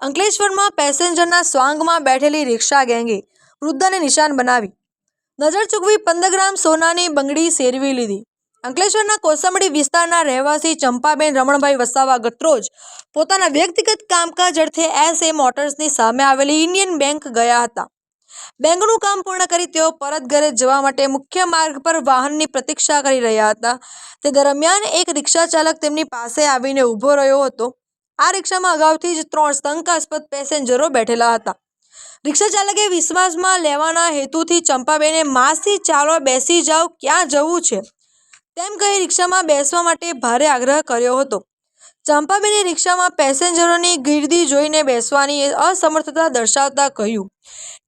અંકલેશ્વરમાં પેસેન્જરના સ્વાંગમાં બેઠેલી રિક્ષા ગેંગે વૃદ્ધાને નિશાન બનાવી. નજર ચૂકવી પંદર ગ્રામ સોનાની બંગડી સેરવી લીધી. અંકલેશ્વરના કોસંબડી વિસ્તારના રહેવાસી ચંપાબેન રમણભાઈ વસાવા ગતરોજ પોતાના વ્યક્તિગત કામકાજ અર્થે એસ એ મોટર્સની સામે આવેલી ઇન્ડિયન બેંક ગયા હતા. બેંકનું કામ પૂર્ણ કરી તેઓ પરત ઘરે જવા માટે મુખ્ય માર્ગ પર વાહનની પ્રતીક્ષા કરી રહ્યા હતા. તે દરમિયાન એક રિક્ષા ચાલક તેમની પાસે આવીને ઊભો રહ્યો હતો. આ રિક્ષામાં અગાઉથી જ ત્રણ શંકાસ્પદ પેસેન્જરો બેઠેલા હતા. રિક્ષા ચાલકે વિશ્વાસમાં લેવાના હેતુથી ચંપાબેને માસી ચાલો બેસી જાઓ ક્યાં જવું છે? તેમ કહી રિક્ષામાં બેસવા માટે ભારે આગ્રહ કર્યો હતો. ચંપાબેને રિક્ષામાં પેસેન્જરોની ગીર્દી જોઈને બેસવાની અસમર્થતા દર્શાવતા કહ્યું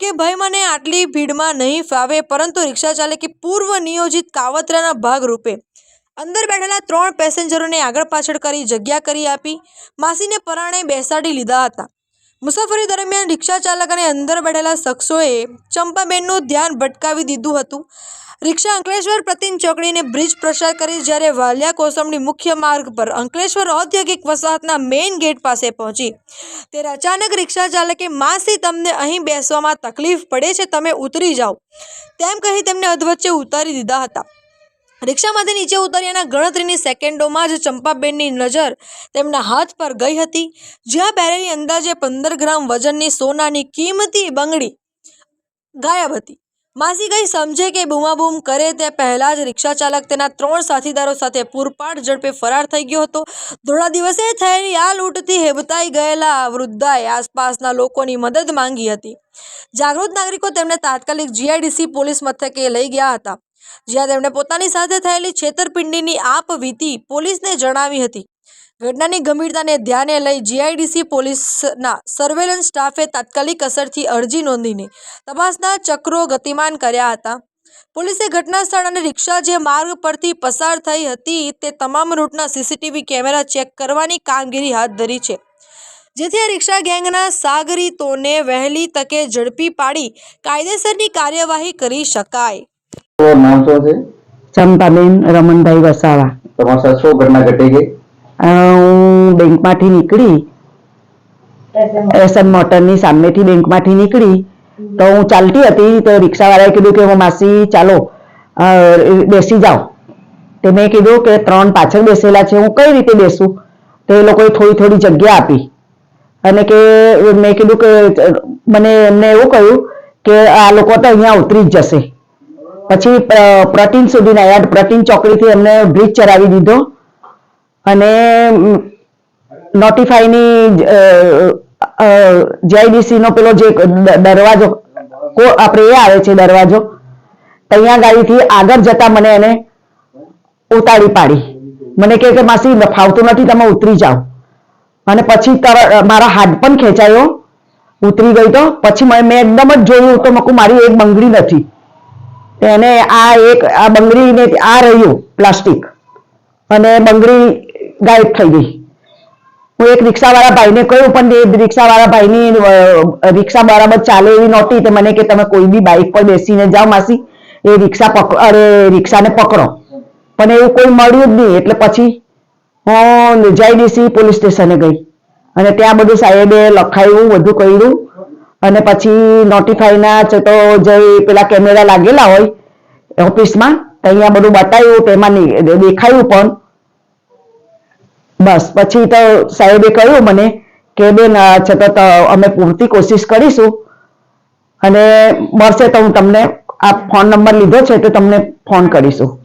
કે, ભાઈ, મને આટલી ભીડમાં નહીં ફાવે, પરંતુ રિક્ષા ચાલકે પૂર્વ નિયોજિત કાવતરાના ભાગરૂપે અંદર બેઠેલા ત્રણ પેસેન્જરોને આગળ પાછળ કરી જગ્યા કરી આપી, માસીને પરાણે બેસાડી લીધા હતા. મુસાફરી દરમિયાન રિક્ષા ચાલક અને અંદર બેઠેલા શખ્સોએ ચંપાબેનનું ધ્યાન ભટકાવી દીધું હતું. રિક્ષા અંકલેશ્વર પ્રતિન ચોકડીને બ્રિજ પ્રસાર કરી જ્યારે વાલિયા કોસમની મુખ્ય માર્ગ પર અંકલેશ્વર ઔદ્યોગિક વસાહતના મેઇન ગેટ પાસે પહોંચી. ત્યારે અચાનક રિક્ષા ચાલકે, માસી, તમને અહીં બેસવામાં તકલીફ પડે છે, તમે ઉતરી જાઓ. તેમ કહી તેમને અધવચ્ચે ઉતારી દીધા હતા. રિક્ષામાંથી નીચે ઉતર્યાના ગણતરીની સેકન્ડોમાં જ ચંપાબેનની નજર તેમના હાથ પર ગઈ હતી. જ્યાં પહેરેલી અંદાજે પંદર ગ્રામ વજનની સોનાની કિંમતી બંગડી ગાયબ હતી. માસી ગઈ સમજે કે બૂમાબૂમ કરે તે પહેલાં જ રિક્ષા ચાલક તેના ત્રણ સાથીદારો સાથે પૂરપાટ ઝડપે ફરાર થઈ ગયો હતો. ધોળા દિવસે થયેલી આ લૂંટથી હેબતાઈ ગયેલા વૃદ્ધાએ આસપાસના લોકોની મદદ માંગી હતી. જાગૃત નાગરિકો તેમને તાત્કાલિક જીઆઈડીસી પોલીસ મથકે લઈ ગયા હતા. જ્યાં તેમણે પોતાની સાથે થયેલી છેતરપિંડીની આપ વીતી પોલીસને જણાવી હતી. ઘટનાની ગંભીરતાને ધ્યાને લઈ જીઆઈડીસી પોલીસના સર્વેલન્સ સ્ટાફે તાત્કાલિક અસરથી અરજી નોંધીને તપાસના ચક્રો ગતિમાન કર્યા હતા. પોલીસે ઘટના સ્થળ અને રિક્ષા જે માર્ગ પરથી પસાર થઈ હતી તે તમામ રૂટના સીસીટીવી કેમેરા ચેક કરવાની કામગીરી હાથ ધરી છે. જેથી આ રિક્ષા ગેંગના સાગરીતોને વહેલી તકે ઝડપી પાડી કાયદેસરની કાર્યવાહી કરી શકાય. નામ શું છે ચંપાબેન રમણભાઈ વસાવા તમારા સાથે શું ઘટના ઘટી ગઈ અ, હું બેંકમાંથી નીકળી એસએમ મોટરની સામેથી બેંકમાંથી નીકળી તો હું ચાલતી હતી તો રિક્ષાવાળાએ કીધું કે હું માસી ચાલો અ, બેસી જાઓ તે મેં કીધું કે ત્રણ પાછળ બેસેલા છે હું કઈ રીતે બેસું? તો એ લોકોએ થોડી થોડી જગ્યા આપી. અને કે મેં કીધું કે મને એમને એવું કહ્યું કે આ લોકો તો અહીંયા ઉતરી જ જશે. પછી પ્રોટીન પ્રટીન સુધી આવ્યા પ્રટીન ચોકડીથી એમને બ્રિજ ચડાવી દીધો. અને નોટિફાઈની જીઆઈડીસી નો પેલો જે દરવાજો, કો- આપણે એ આવે છે દરવાજો, ત્યાં ગાડીથી આગળ જતા મને એને ઉતારી પાડી. મને કહે કે, માસી ફાવતું નથી, તમે ઉતરી જાઓ. અને પછી મારા હાથ પણ ખેંચાયો. ઉતરી ગઈ તો, પછી મેં એકદમ જ જોયું તો, મકું મારી એક બંગડી નથી. એને આ એક, આ બંગડીને આ રહ્યું પ્લાસ્ટિક. અને બંગડી ગાયબ થઈ ગઈ. હું એક રિક્ષાવાળા ભાઈને કહ્યું, પણ એ રિક્ષાવાળા ભાઈની રિક્ષા બરાબર ચાલે એવી નહોતી તો મને કે તમે કોઈ બી બાઇક પર બેસીને જાઓ માસી, એ રિક્ષા પકડો અરે, રિક્ષાને પકડો. પણ એવું કોઈ મળ્યું જ નહીં. એટલે પછી હું જીઆઈડીસી પોલીસ સ્ટેશને ગઈ. અને ત્યાં બધું સાહેબે લખાયું, બધું કર્યું. અને પછી નોટિફાઈના છે તો જે પેલા કેમેરા લાગેલા હોય ઓફિસમાં અહીંયા બધું બતાવ્યું, તેમાં દેખાયું પણ. બસ, પછી તો સાહેબે કહ્યું મને કે બેન છે તો અમે પૂરતી કોશિશ કરીશું. અને મળશે તો હું તમને આ ફોન નંબર લીધો છે તો તમને ફોન કરીશું.